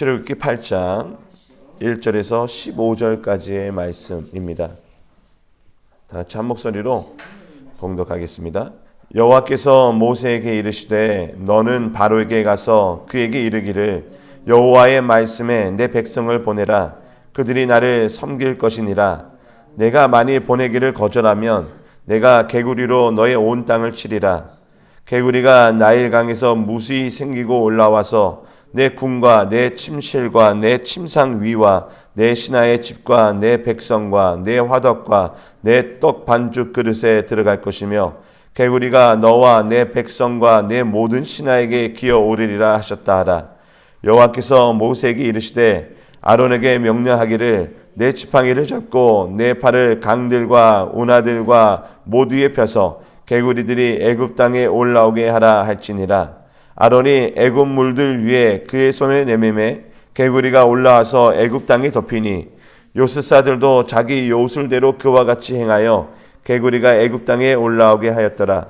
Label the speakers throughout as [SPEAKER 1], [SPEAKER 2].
[SPEAKER 1] 출애굽기 8장 1절에서 15절까지의 말씀입니다. 다 같이 한 목소리로 봉독하겠습니다. 여호와께서 모세에게 이르시되 너는 바로에게 가서 그에게 이르기를 여호와의 말씀에 내 백성을 보내라 그들이 나를 섬길 것이니라 내가 만일 보내기를 거절하면 내가 개구리로 너의 온 땅을 치리라 개구리가 나일강에서 무수히 생기고 올라와서 내 궁과 내 침실과 내 침상 위와 내 신하의 집과 내 백성과 내 화덕과 내 떡 반죽 그릇에 들어갈 것이며 개구리가 너와 내 백성과 내 모든 신하에게 기어 오르리라 하셨다 하라. 여호와께서 모세에게 이르시되 아론에게 명령하기를 내 지팡이를 잡고 내 팔을 강들과 운하들과 모두에 펴서 개구리들이 애굽 땅에 올라오게 하라 할지니라 아론이 애굽 물들 위에 그의 손을 내밀매 개구리가 올라와서 애굽 땅에 덮이니 요스사들도 자기 요술대로 그와 같이 행하여 개구리가 애굽 땅에 올라오게 하였더라.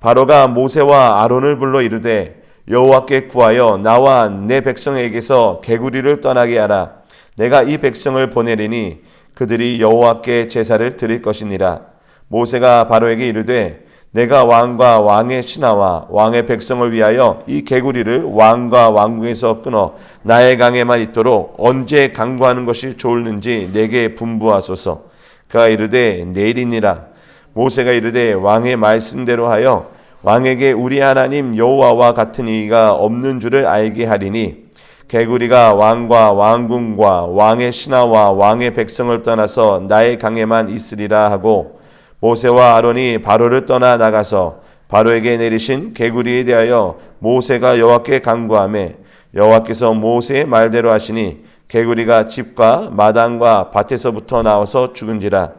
[SPEAKER 1] 바로가 모세와 아론을 불러 이르되 여호와께 구하여 나와 내 백성에게서 개구리를 떠나게 하라. 내가 이 백성을 보내리니 그들이 여호와께 제사를 드릴 것이니라. 모세가 바로에게 이르되 내가 왕과 왕의 신하와 왕의 백성을 위하여 이 개구리를 왕과 왕궁에서 끊어 나의 강에만 있도록 언제 강구하는 것이 좋을는지 내게 분부하소서. 그가 이르되 내일이니라. 모세가 이르되 왕의 말씀대로 하여 왕에게 우리 하나님 여호와와 같은 이가 없는 줄을 알게 하리니 개구리가 왕과 왕궁과 왕의 신하와 왕의 백성을 떠나서 나의 강에만 있으리라 하고 모세와 아론이 바로를 떠나 나가서 바로에게 내리신 개구리에 대하여 모세가 여호와께 간구하매 여호와께서 모세의 말대로 하시니 개구리가 집과 마당과 밭에서부터 나와서 죽은지라.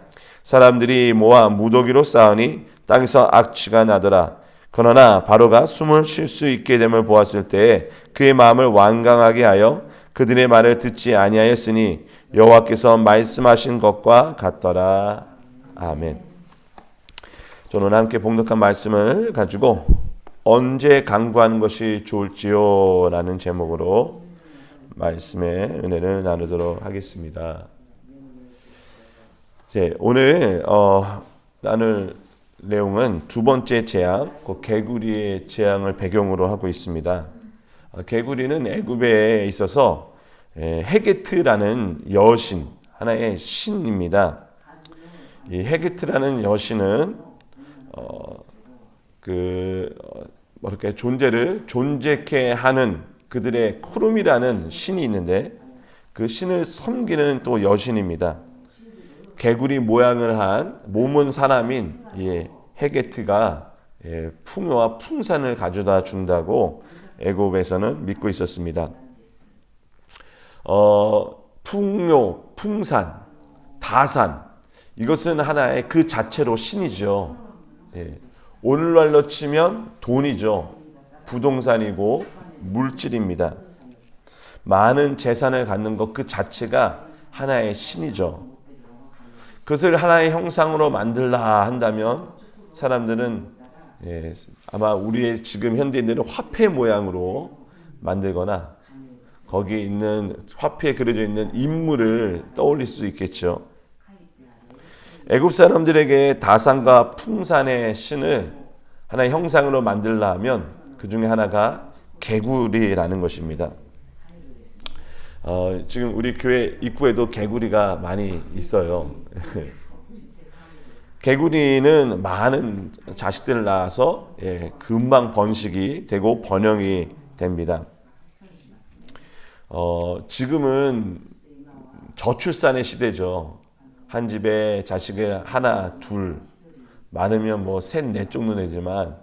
[SPEAKER 1] 사람들이 모아 무더기로 싸우니 땅에서 악취가 나더라. 그러나 바로가 숨을 쉴 수 있게 됨을 보았을 때에 그의 마음을 완강하게 하여 그들의 말을 듣지 아니하였으니 여호와께서 말씀하신 것과 같더라. 아멘. 저는 함께 봉독한 말씀을 가지고 언제 강구하는 것이 좋을지요? 라는 제목으로 말씀의 은혜를 나누도록 하겠습니다. 이제 오늘 어, 나눌 내용은 두 번째 재앙, 그 개구리의 재앙을 배경으로 하고 있습니다. 어, 개구리는 애굽에 있어서 에, 헤게트라는 여신, 하나의 신입니다. 이 헤게트라는 여신은 어, 그 어, 뭐랄까 존재를 존재케 하는 그들의 쿠름이라는 신이 있는데 그 신을 섬기는 또 여신입니다. 개구리 모양을 한 몸은 사람인 예, 헤게트가 예, 풍요와 풍산을 가져다 준다고 애굽에서는 믿고 있었습니다. 어, 풍요, 풍산, 다산 이것은 하나의 그 자체로 신이죠. 예. 오늘날로 치면 돈이죠. 부동산이고 물질입니다. 많은 재산을 갖는 것 그 자체가 하나의 신이죠. 그것을 하나의 형상으로 만들라 한다면 사람들은 예, 아마 우리의 지금 현대인들은 화폐 모양으로 만들거나 거기에 있는 화폐에 그려져 있는 인물을 떠올릴 수 있겠죠. 애굽 사람들에게 다산과 풍산의 신을 하나의 형상으로 만들라 하면 그 중에 하나가 개구리라는 것입니다. 어, 지금 우리 교회 입구에도 개구리가 많이 있어요. 개구리는 많은 자식들을 낳아서 예, 금방 번식이 되고 번영이 됩니다. 어, 지금은 저출산의 시대죠. 한 집에 자식을 하나, 둘, 많으면 뭐 셋, 넷 정도 되지만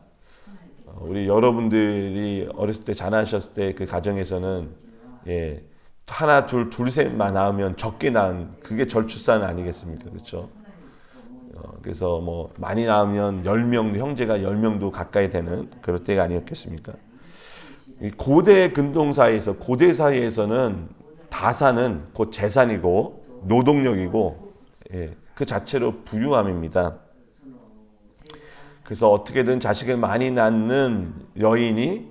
[SPEAKER 1] 어, 우리 여러분들이 어렸을 때 자라셨을 때 그 가정에서는 예, 하나, 둘, 둘 셋만 낳으면 적게 낳은 그게 절출산 아니겠습니까? 그렇죠? 어, 그래서 뭐 많이 낳으면 10명, 형제가 10명도 가까이 되는 그럴 때가 아니었겠습니까? 고대 근동 사이에서 고대 사이에서는 다산은 곧 재산이고 노동력이고 예, 그 자체로 부유함입니다. 그래서 어떻게든 자식을 많이 낳는 여인이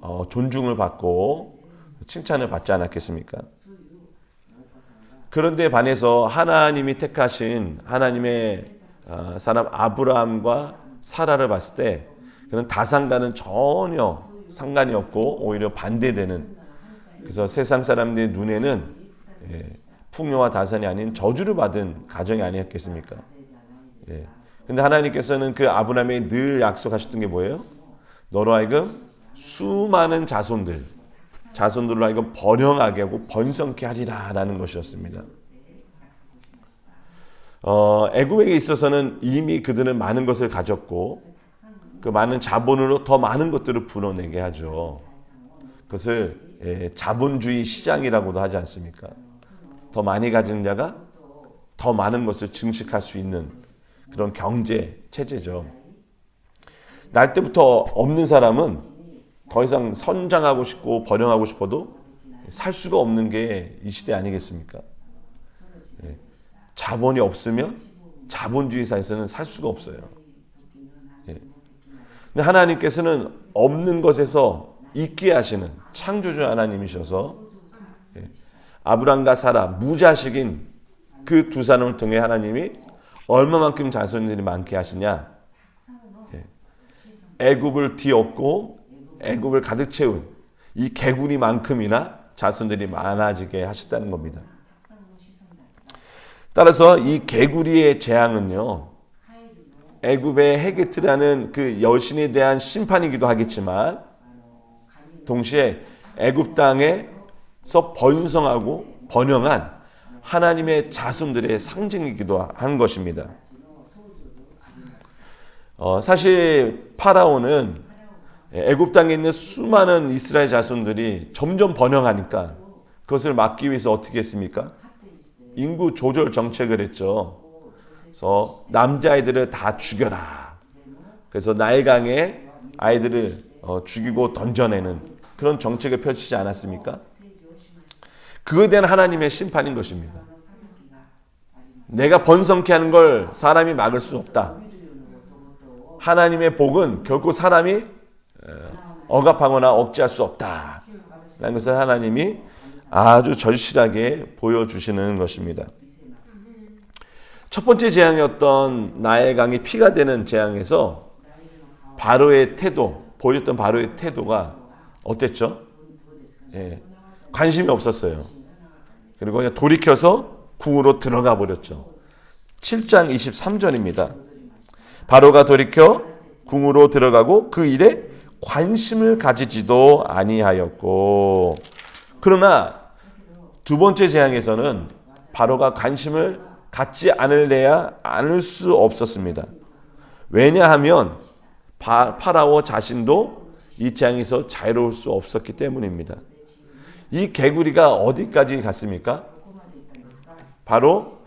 [SPEAKER 1] 어, 존중을 받고 칭찬을 받지 않았겠습니까? 그런데 반해서 하나님이 택하신 하나님의 아, 사람 아브라함과 사라를 봤을 때 그런 다산과는 전혀 상관이 없고 오히려 반대되는 그래서 세상 사람들의 눈에는 예, 풍요와 다산이 아닌 저주를 받은 가정이 아니었겠습니까? 예. 근데 하나님께서는 그 아브라함에 늘 약속하셨던 게 뭐예요? 너로 하여금 수많은 자손들, 자손들로 하여금 번영하게 하고 번성케 하리라 라는 것이었습니다. 어, 애굽에게 있어서는 이미 그들은 많은 것을 가졌고 그 많은 자본으로 더 많은 것들을 불어내게 하죠. 그것을 예, 자본주의 시장이라고도 하지 않습니까? 더 많이 가진 자가 더 많은 것을 증식할 수 있는 그런 경제 체제죠. 날 때부터 없는 사람은 더 이상 선장하고 싶고 번영하고 싶어도 살 수가 없는 게 이 시대 아니겠습니까? 예. 자본이 없으면 자본주의 사에서는 살 수가 없어요. 예. 근데 하나님께서는 없는 것에서 있게 하시는 창조주 하나님이셔서 예. 아브람과 사라 무자식인 그 두 사람을 통해 하나님이 얼마만큼 자손들이 많게 하시냐? 예. 애굽을 뒤엎고 애굽을 가득 채운 이 개구리만큼이나 자손들이 많아지게 하셨다는 겁니다. 따라서 이 개구리의 재앙은요. 애굽의 헤게트라는 그 여신에 대한 심판이기도 하겠지만 동시에 애굽 땅에 서 번성하고 번영한 하나님의 자손들의 상징이기도 한 것입니다. 어, 사실 파라오는 애굽 땅에 있는 수많은 이스라엘 자손들이 점점 번영하니까 그것을 막기 위해서 어떻게 했습니까? 인구 조절 정책을 했죠. 그래서 남자아이들을 다 죽여라. 그래서 나일강에 아이들을 어, 죽이고 던져내는 그런 정책을 펼치지 않았습니까? 그거에 대한 하나님의 심판인 것입니다. 내가 번성케 하는 걸 사람이 막을 수 없다. 하나님의 복은 결코 사람이 억압하거나 억제할 수 없다. 라는 것을 하나님이 아주 절실하게 보여주시는 것입니다. 첫 번째 재앙이었던 나의 강이 피가 되는 재앙에서 바로의 태도, 보여줬던 바로의 태도가 어땠죠? 예, 관심이 없었어요. 그리고 그냥 돌이켜서 궁으로 들어가 버렸죠. 7장 23절입니다. 바로가 돌이켜 궁으로 들어가고 그 일에 관심을 가지지도 아니하였고 그러나 두 번째 재앙에서는 바로가 관심을 갖지 않을래야 않을 수 없었습니다. 왜냐하면 바, 파라오 자신도 이 재앙에서 자유로울 수 없었기 때문입니다. 이 개구리가 어디까지 갔습니까? 바로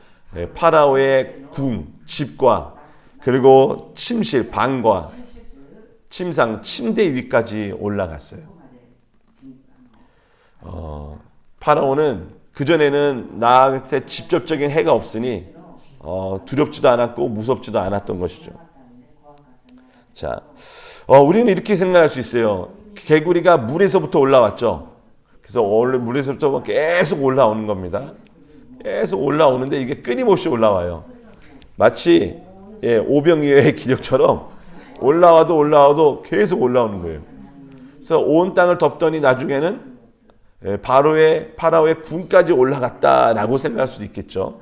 [SPEAKER 1] 파라오의 궁, 집과 그리고 침실, 방과 침상, 침대 위까지 올라갔어요. 어, 파라오는 그전에는 나한테 직접적인 해가 없으니 어, 두렵지도 않았고 무섭지도 않았던 것이죠. 자, 어, 우리는 이렇게 생각할 수 있어요. 개구리가 물에서부터 올라왔죠. 그래서 원래 물에서부터 계속 올라오는 겁니다. 계속 올라오는데 이게 끊임없이 올라와요. 마치 예, 오병이어의 기력처럼 올라와도 올라와도 계속 올라오는 거예요. 그래서 온 땅을 덮더니 나중에는 예, 바로의 파라오의 군까지 올라갔다라고 생각할 수도 있겠죠.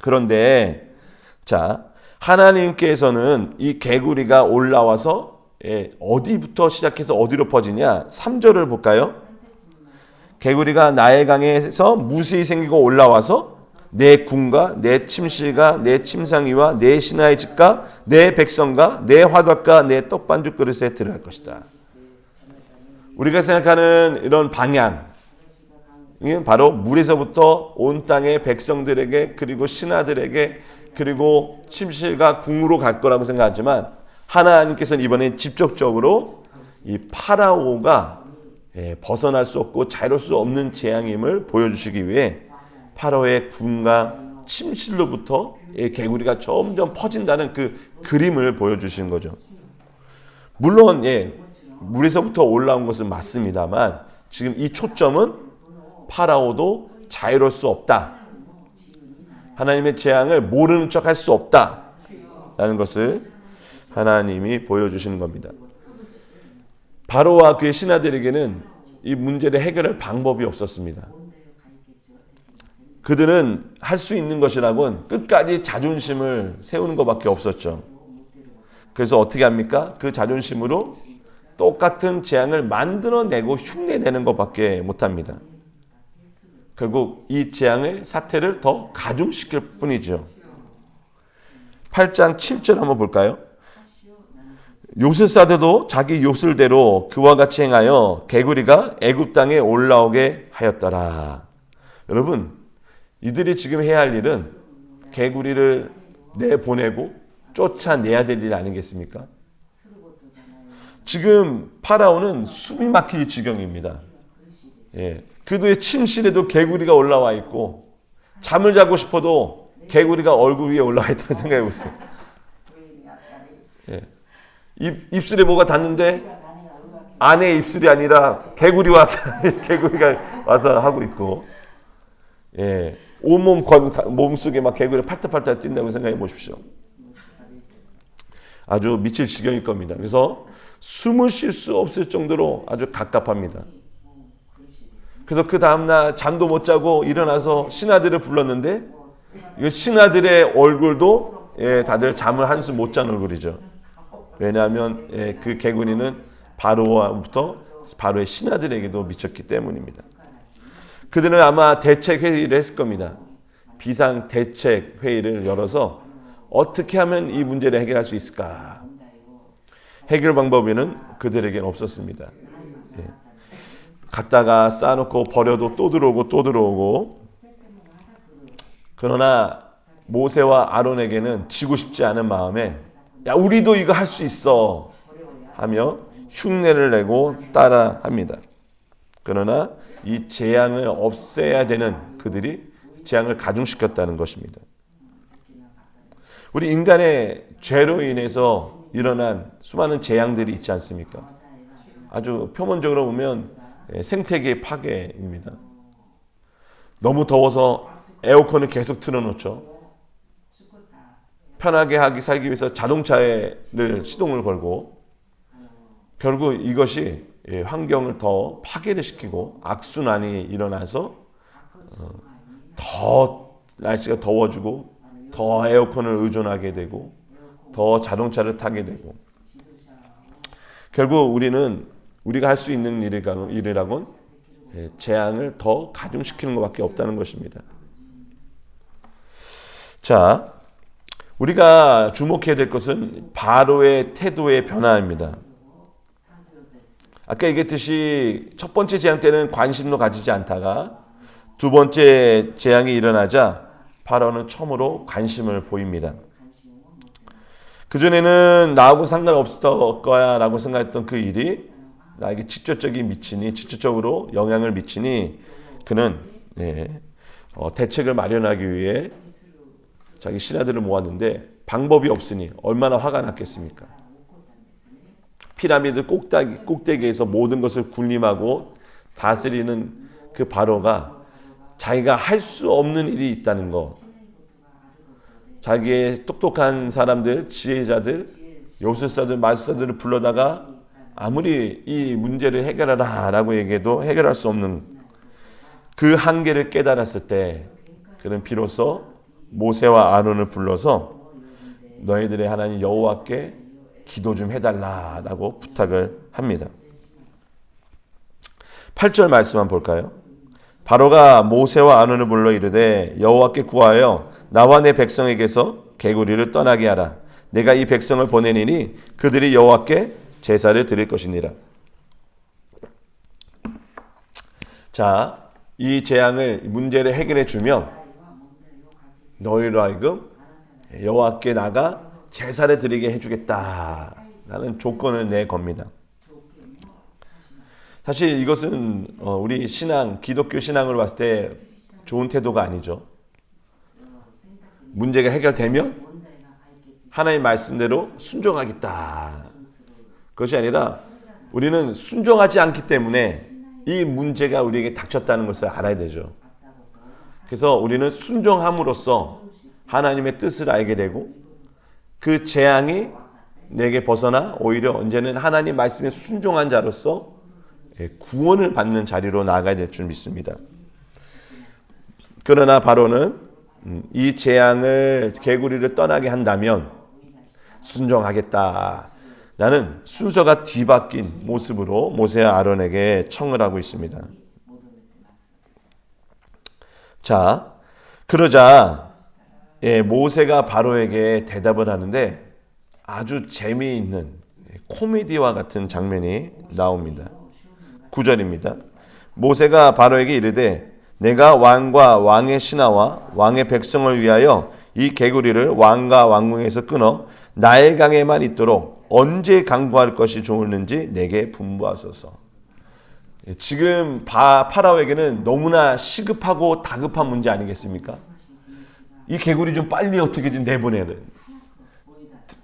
[SPEAKER 1] 그런데 자 하나님께서는 이 개구리가 올라와서 예, 어디부터 시작해서 어디로 퍼지냐? 3절을 볼까요? 개구리가 나의 강에서 무수히 생기고 올라와서 내 궁과 내 침실과 내 침상위와 내 신하의 집과 내 백성과 내 화덕과 내 떡반죽 그릇에 들어갈 것이다. 우리가 생각하는 이런 방향, 이게 바로 물에서부터 온 땅의 백성들에게 그리고 신하들에게 그리고 침실과 궁으로 갈 거라고 생각하지만 하나님께서는 이번에 직접적으로 이 파라오가 예, 벗어날 수 없고 자유로울 수 없는 재앙임을 보여주시기 위해 파라오의 궁과 침실로부터 개구리가 점점 퍼진다는 그 그림을 보여주시는 거죠. 물론 예, 물에서부터 올라온 것은 맞습니다만 지금 이 초점은 파라오도 자유로울 수 없다. 하나님의 재앙을 모르는 척 할 수 없다. 라는 것을 하나님이 보여주시는 겁니다. 바로와 그의 신하들에게는 이 문제를 해결할 방법이 없었습니다. 그들은 할 수 있는 것이라곤 끝까지 자존심을 세우는 것밖에 없었죠. 그래서 어떻게 합니까? 그 자존심으로 똑같은 재앙을 만들어내고 흉내내는 것밖에 못합니다. 결국 이 재앙의 사태를 더 가중시킬 뿐이죠. 8장 7절 한번 볼까요? 요새 사대도 자기 요술대로 그와 같이 행하여 개구리가 애굽 땅에 올라오게 하였더라. 여러분, 이들이 지금 해야 할 일은 개구리를 내보내고 쫓아내야 될 일 아니겠습니까? 지금 파라오는 숨이 막힐 지경입니다. 예. 그도의 침실에도 개구리가 올라와 있고 잠을 자고 싶어도 개구리가 얼굴 위에 올라와 있다고 생각해 보세요. 예. 입, 입술에 뭐가 닿는데 안에 입술이 아니라 개구리와 개구리가 와서 하고 있고 예. 온몸 건 몸속에 막 개구리 팔딱팔딱 뛴다고 생각해 보십시오. 아주 미칠 지경일 겁니다. 그래서 숨을 쉴 수 없을 정도로 아주 갑갑합니다. 그래서 그 다음날 잠도 못 자고 일어나서 신하들을 불렀는데 이 신하들의 얼굴도 예, 다들 잠을 한숨 못 잔 얼굴이죠. 왜냐하면 예, 그 개구리는 바로부터 바로의 신하들에게도 미쳤기 때문입니다. 그들은 아마 대책 회의를 했을 겁니다. 비상 대책 회의를 열어서 어떻게 하면 이 문제를 해결할 수 있을까? 해결 방법에는 그들에게는 없었습니다. 예. 갖다가 쌓아놓고 버려도 또 들어오고 또 들어오고 그러나 모세와 아론에게는 지고 싶지 않은 마음에 야 우리도 이거 할 수 있어 하며 흉내를 내고 따라 합니다. 그러나 이 재앙을 없애야 되는 그들이 재앙을 가중시켰다는 것입니다. 우리 인간의 죄로 인해서 일어난 수많은 재앙들이 있지 않습니까? 아주 표면적으로 보면 예, 생태계 파괴입니다. 너무 더워서 에어컨을 계속 틀어놓죠. 편하게 하기 살기 위해서 자동차를 시동을 걸고 결국 이것이 예, 환경을 더 파괴를 시키고 악순환이 일어나서 어, 더 날씨가 더워지고 더 에어컨을 의존하게 되고 더 자동차를 타게 되고 결국 우리는 우리가 할 수 있는 일이라곤 예, 재앙을 더 가중시키는 것밖에 없다는 것입니다. 자, 우리가 주목해야 될 것은 바로의 태도의 변화입니다. 아까 얘기했듯이 첫 번째 재앙 때는 관심도 가지지 않다가 두 번째 재앙이 일어나자 바로는 처음으로 관심을 보입니다. 그전에는 나하고 상관없을 거야 라고 생각했던 그 일이 나에게 직접적인 미치니 직접적으로 영향을 미치니 그는 예, 어, 대책을 마련하기 위해 자기 신하들을 모았는데 방법이 없으니 얼마나 화가 났겠습니까? 피라미드 꼭대기, 꼭대기에서 모든 것을 군림하고 다스리는 그 바로가 자기가 할 수 없는 일이 있다는 것. 자기의 똑똑한 사람들, 지혜자들, 요술사들, 마술사들을 불러다가 아무리 이 문제를 해결하라 라고 얘기해도 해결할 수 없는 그 한계를 깨달았을 때 그는 비로소 모세와 아론을 불러서 너희들의 하나님 여호와께 기도 좀 해달라라고 부탁을 합니다. 8절 말씀만 볼까요? 바로가 모세와 아론을 불러 이르되 여호와께 구하여 나와 내 백성에게서 개구리를 떠나게 하라. 내가 이 백성을 보내니니 그들이 여호와께 제사를 드릴 것이니라. 자, 이 재앙을 문제를 해결해 주면 너희로 하여금 여호와께 나가 제사를 드리게 해주겠다라는 조건을 내 겁니다. 사실 이것은 어, 우리 신앙, 기독교 신앙으로 봤을 때 좋은 태도가 아니죠. 문제가 해결되면 하나님 말씀대로 순종하겠다. 그것이 아니라 우리는 순종하지 않기 때문에 이 문제가 우리에게 닥쳤다는 것을 알아야 되죠. 그래서 우리는 순종함으로써 하나님의 뜻을 알게 되고 그 재앙이 내게 벗어나 오히려 언제는 하나님 말씀에 순종한 자로서 예, 구원을 받는 자리로 나아가야 될 줄 믿습니다. 그러나 바로는 음, 이 재앙을 개구리를 떠나게 한다면 순종하겠다. 나는 순서가 뒤바뀐 모습으로 모세와 아론에게 청을 하고 있습니다. 자, 그러자 예, 모세가 바로에게 대답을 하는데 아주 재미있는 코미디와 같은 장면이 나옵니다. 9절입니다. 모세가 바로에게 이르되 내가 왕과 왕의 신하와 왕의 백성을 위하여 이 개구리를 왕과 왕궁에서 끊어 나의 강에만 있도록 언제 강구할 것이 좋을는지 내게 분부하소서. 예, 지금 바, 파라오에게는 너무나 시급하고 다급한 문제 아니겠습니까? 이 개구리 좀 빨리 어떻게 좀 내보내는.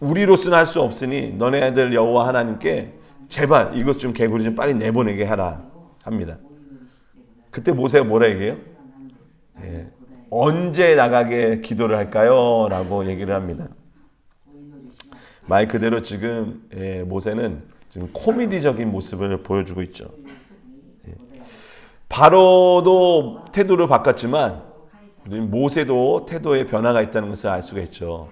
[SPEAKER 1] 우리로서는 할 수 없으니 너네들 여호와 하나님께 제발 이것 좀 개구리 좀 빨리 내보내게 하라 합니다. 그때 모세가 뭐라 얘기해요? 예, 언제 나가게 기도를 할까요? 라고 얘기를 합니다. 말 그대로 지금 예, 모세는 지금 코미디적인 모습을 보여주고 있죠. 예. 바로도 태도를 바꿨지만 모세도 태도에 변화가 있다는 것을 알 수가 있죠.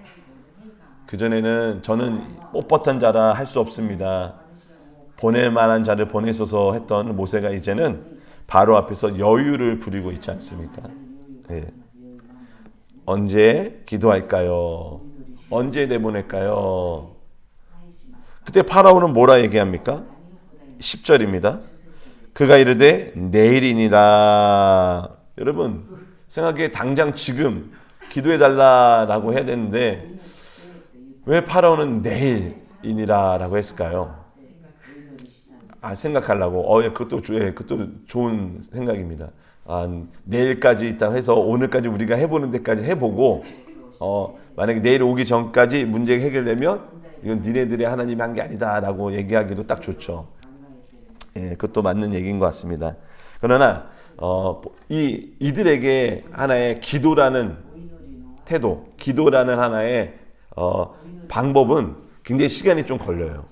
[SPEAKER 1] 그 전에는 저는 뻣뻣한 자라 할 수 없습니다. 보낼 만한 자를 보내소서 했던 모세가 이제는 바로 앞에서 여유를 부리고 있지 않습니까? 예. 언제 기도할까요? 언제 내보낼까요? 그때 파라오는 뭐라 얘기합니까? 10절입니다. 그가 이르되 내일이니라. 여러분 생각에 당장 지금 기도해 달라라고 해야 되는데 왜 파라오는 내일이니라라고 했을까요? 아 생각하려고 어 예, 그것도 조- 예, 그것도 좋은 생각입니다. 아, 내일까지 있다 해서 오늘까지 우리가 해보는 데까지 해보고 어 만약에 내일 오기 전까지 문제 해결되면 이건 니네들이 하나님이 한 게 아니다라고 얘기하기도 딱 좋죠. 예, 그것도 맞는 얘기인 것 같습니다. 그러나 어, 이 이들에게 하나의 기도라는 태도, 기도라는 하나의 어, 방법은 굉장히 시간이 좀 걸려요.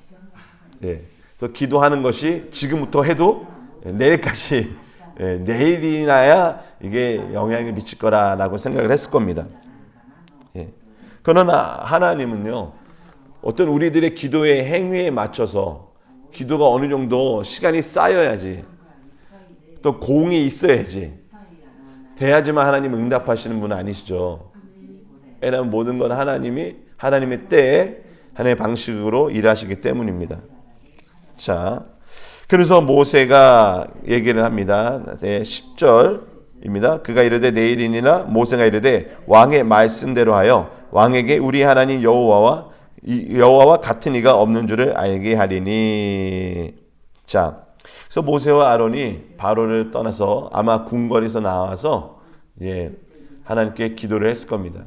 [SPEAKER 1] 예, 그래서 기도하는 것이 지금부터 해도 내일까지 예, 내일이나야 이게 영향을 미칠 거라라고 생각을 했을 겁니다. 예. 그러나 하나님은요 어떤 우리들의 기도의 행위에 맞춰서 기도가 어느 정도 시간이 쌓여야지 또 공이 있어야지 돼야지만 하나님 응답하시는 분 아니시죠. 왜냐하면 모든 건 하나님이 하나님의 때에 하나님의 방식으로 일하시기 때문입니다. 자, 그래서 모세가 얘기를 합니다. 네, 10절입니다. 그가 이르되 내일이니라 모세가 이르되 왕의 말씀대로 하여 왕에게 우리 하나님 여호와와 이 여호와와 같은 이가 없는 줄을 알게 하리니. 자, 그래서 모세와 아론이 바로를 떠나서 아마 궁궐에서 나와서 예, 하나님께 기도를 했을 겁니다.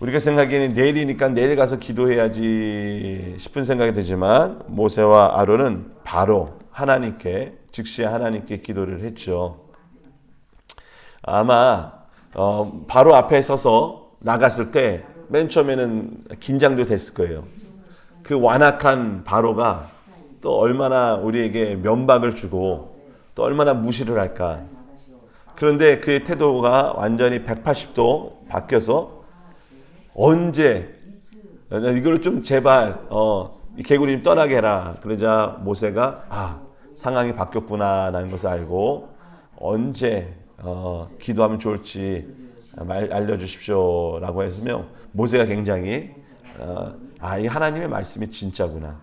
[SPEAKER 1] 우리가 생각에는 내일이니까 내일 가서 기도해야지 싶은 생각이 들지만 모세와 아론은 바로 하나님께 즉시 하나님께 기도를 했죠. 아마 어, 바로 앞에 서서 나갔을 때 맨 처음에는 긴장도 됐을 거예요. 그 완악한 바로가 또 얼마나 우리에게 면박을 주고 또 얼마나 무시를 할까. 그런데 그의 태도가 완전히 180도 바뀌어서 언제 이걸 좀 제발 어, 이 개구리 좀 떠나게 해라. 그러자 모세가 아 상황이 바뀌었구나라는 것을 알고 언제 어, 기도하면 좋을지 말 알려주십시오라고 했으며 모세가 굉장히 어, 아 이 하나님의 말씀이 진짜구나.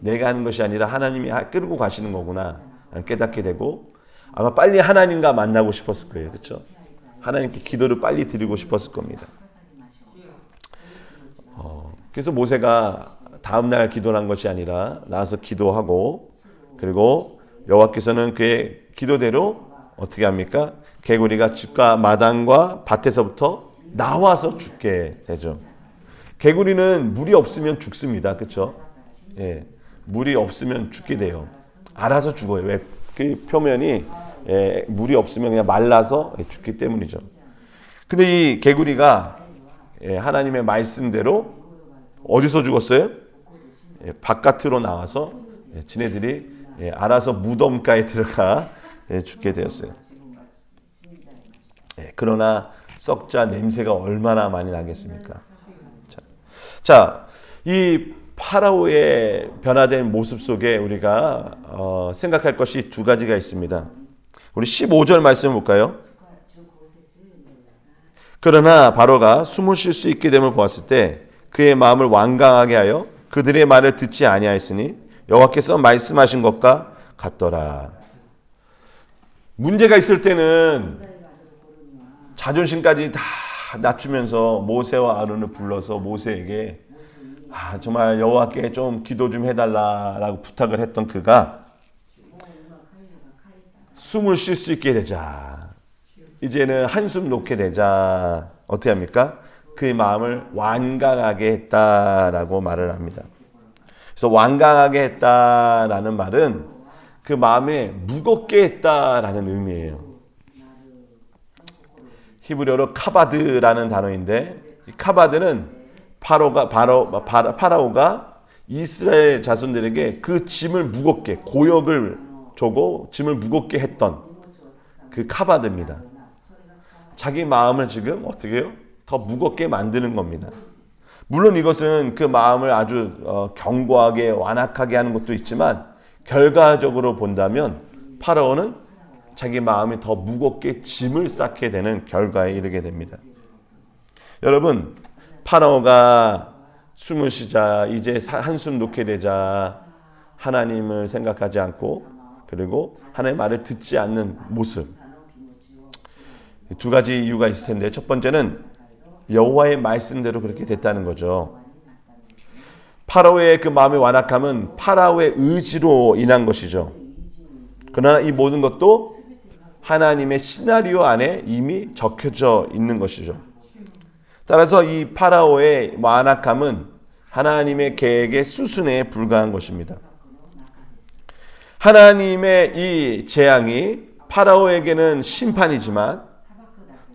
[SPEAKER 1] 내가 하는 것이 아니라 하나님이 하- 끌고 가시는 거구나 깨닫게 되고 아마 빨리 하나님과 만나고 싶었을 거예요, 그렇죠? 하나님께 기도를 빨리 드리고 싶었을 겁니다. 그래서 모세가 다음 날 기도를 한 것이 아니라 나와서 기도하고 그리고 여호와께서는 그의 기도대로 어떻게 합니까? 개구리가 집과 마당과 밭에서부터 나와서 죽게 되죠. 개구리는 물이 없으면 죽습니다. 그렇죠? 예. 물이 없으면 죽게 돼요. 알아서 죽어요. 왜? 그 표면이 예, 물이 없으면 그냥 말라서 죽기 때문이죠. 근데 이 개구리가 예, 하나님의 말씀대로 어디서 죽었어요? 예, 바깥으로 나와서 예, 지네들이 예, 알아서 무덤가에 들어가 예, 죽게 되었어요. 예, 그러나 썩자 냄새가 얼마나 많이 나겠습니까? 자, 자, 이 파라오의 변화된 모습 속에 우리가 어, 생각할 것이 두 가지가 있습니다. 우리 15절 말씀 볼까요? 그러나 바로가 숨을 쉴 수 있게 됨을 보았을 때 그의 마음을 완강하게 하여 그들의 말을 듣지 아니하였으니 여호와께서 말씀하신 것과 같더라. 문제가 있을 때는 자존심까지 다 낮추면서 모세와 아론을 불러서 모세에게 아, 정말 여호와께 좀 기도 좀 해달라라고 부탁을 했던 그가 숨을 쉴 수 있게 되자. 이제는 한숨 놓게 되자. 어떻게 합니까? 그의 마음을 완강하게 했다라고 말을 합니다. 그래서 완강하게 했다라는 말은 그 마음에 무겁게 했다라는 의미예요. 히브리어로 카바드라는 단어인데 이 카바드는 파로가 바로 파라- 파라오가 이스라엘 자손들에게 그 짐을 무겁게 고역을 줘고 짐을 무겁게 했던 그 카바드입니다. 자기 마음을 지금 어떻게 해요? 더 무겁게 만드는 겁니다. 물론 이것은 그 마음을 아주 어, 견고하게 완악하게 하는 것도 있지만 결과적으로 본다면 파라오는 자기 마음이 더 무겁게 짐을 쌓게 되는 결과에 이르게 됩니다. 여러분, 파라오가 숨을 쉬자, 이제 사- 한숨 놓게 되자, 하나님을 생각하지 않고, 그리고 하나님의 말을 듣지 않는 모습. 두 가지 이유가 있을 텐데, 첫 번째는 여호와의 말씀대로 그렇게 됐다는 거죠. 파라오의 그 마음의 완악함은 파라오의 의지로 인한 것이죠. 그러나 이 모든 것도 하나님의 시나리오 안에 이미 적혀져 있는 것이죠. 따라서 이 파라오의 완악함은 하나님의 계획의 수순에 불과한 것입니다. 하나님의 이 재앙이 파라오에게는 심판이지만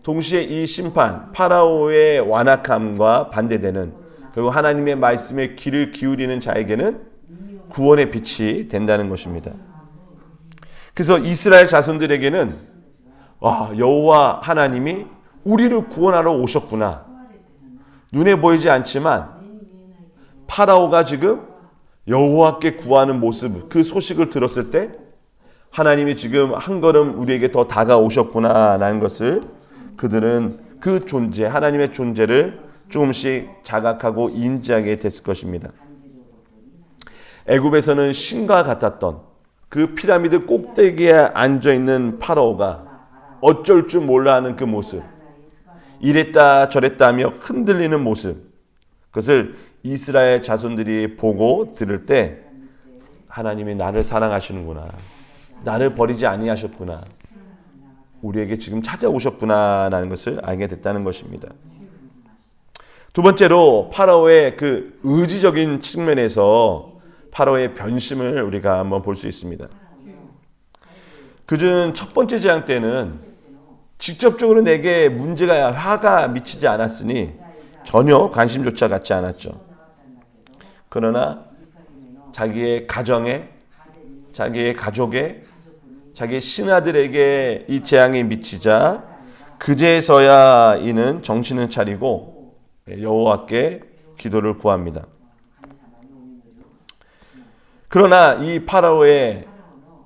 [SPEAKER 1] 동시에 이 심판, 파라오의 완악함과 반대되는 그리고 하나님의 말씀에 귀를 기울이는 자에게는 구원의 빛이 된다는 것입니다. 그래서 이스라엘 자손들에게는 와, 여호와 하나님이 우리를 구원하러 오셨구나. 눈에 보이지 않지만 파라오가 지금 여호와께 구하는 모습, 그 소식을 들었을 때 하나님이 지금 한 걸음 우리에게 더 다가오셨구나라는 것을 그들은 그 존재, 하나님의 존재를 조금씩 자각하고 인지하게 됐을 것입니다. 애굽에서는 신과 같았던 그 피라미드 꼭대기에 앉아 있는 파라오가 어쩔 줄 몰라 하는 그 모습. 이랬다 저랬다 하며 흔들리는 모습. 그것을 이스라엘 자손들이 보고 들을 때 하나님이 나를 사랑하시는구나. 나를 버리지 아니하셨구나. 우리에게 지금 찾아오셨구나라는 것을 알게 됐다는 것입니다. 두 번째로 파라오의 그 의지적인 측면에서 파라오의 변심을 우리가 한번 볼 수 있습니다. 그중 첫 번째 재앙 때는 직접적으로 내게 문제가 화가 미치지 않았으니 전혀 관심조차 갖지 않았죠. 그러나 자기의 가정에, 자기의 가족에, 자기의 신하들에게 이 재앙이 미치자 그제서야 이는 정신을 차리고 여호와께 기도를 구합니다. 그러나 이 파라오의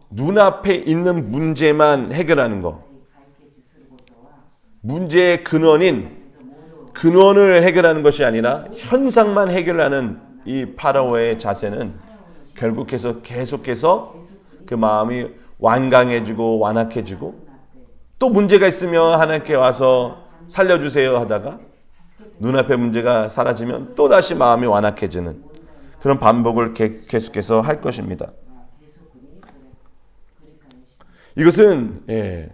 [SPEAKER 1] 눈앞에 있는 문제만 해결하는 것, 문제의 근원인 근원을 해결하는 것이 아니라 현상만 해결하는 이 파라오의 자세는 결국해서 계속해서 그 마음이 완강해지고 완악해지고 또 문제가 있으면 하나님께 와서 살려주세요 하다가 눈앞에 문제가 사라지면 또 다시 마음이 완악해지는 그런 반복을 계속해서 할 것입니다. 이것은 예,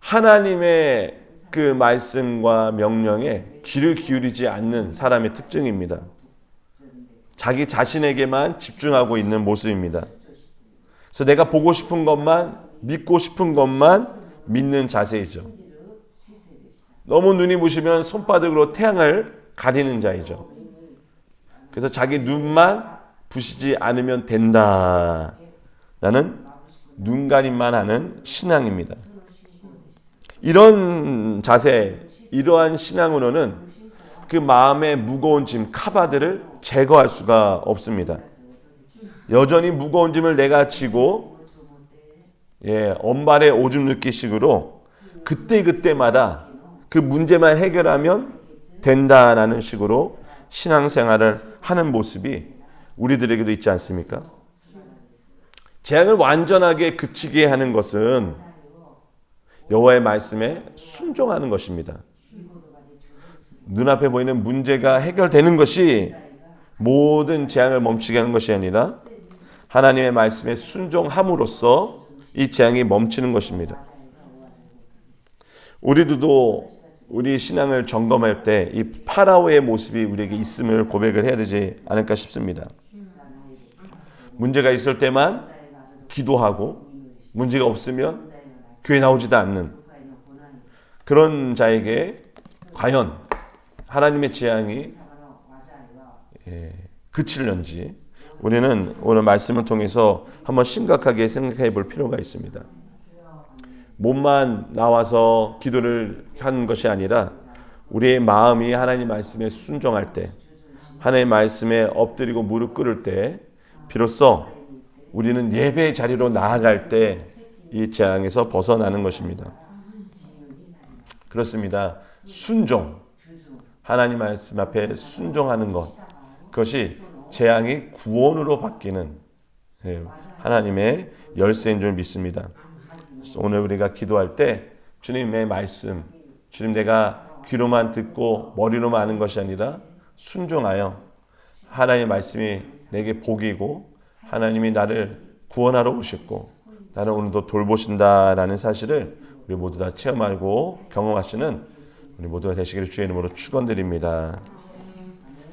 [SPEAKER 1] 하나님의 그 말씀과 명령에 귀를 기울이지 않는 사람의 특징입니다. 자기 자신에게만 집중하고 있는 모습입니다. 그래서 내가 보고 싶은 것만 믿고 싶은 것만 믿는 자세이죠. 너무 눈이 부시면 손바닥으로 태양을 가리는 자이죠. 그래서 자기 눈만 부시지 않으면 된다. 라는 눈가림만 하는 신앙입니다. 이런 자세, 이러한 신앙으로는 그 마음의 무거운 짐, 카바드를 제거할 수가 없습니다. 여전히 무거운 짐을 내가 지고 예, 엄발에 오줌 넣기식으로 그때그때마다 그 문제만 해결하면 된다라는 식으로 신앙생활을 하는 모습이 우리들에게도 있지 않습니까? 재앙을 완전하게 그치게 하는 것은 여호와의 말씀에 순종하는 것입니다. 눈앞에 보이는 문제가 해결되는 것이 모든 재앙을 멈추게 하는 것이 아니라 하나님의 말씀에 순종함으로써 이 재앙이 멈추는 것입니다. 우리들도 우리 신앙을 점검할 때 이 파라오의 모습이 우리에게 있음을 고백을 해야 되지 않을까 싶습니다. 문제가 있을 때만 기도하고 문제가 없으면 교회 나오지도 않는 그런 자에게 과연 하나님의 재앙이 예, 그칠런지 우리는 오늘 말씀을 통해서 한번 심각하게 생각해 볼 필요가 있습니다. 몸만 나와서 기도를 한 것이 아니라 우리의 마음이 하나님 말씀에 순종할 때 하나님 말씀에 엎드리고 무릎 꿇을 때 비로소 우리는 예배의 자리로 나아갈 때 이 재앙에서 벗어나는 것입니다. 그렇습니다. 순종. 하나님 말씀 앞에 순종하는 것. 그것이 재앙이 구원으로 바뀌는 예, 하나님의 열쇠인 줄 믿습니다. 그래서 오늘 우리가 기도할 때 주님의 말씀, 주님 내가 귀로만 듣고 머리로만 아는 것이 아니라 순종하여 하나님의 말씀이 내게 복이고 하나님이 나를 구원하러 오셨고 나를 오늘도 돌보신다라는 사실을 우리 모두 다 체험하고 경험하시는 우리 모두가 되시기를 주의 이름으로 축원드립니다.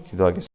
[SPEAKER 1] 기도하겠습니다.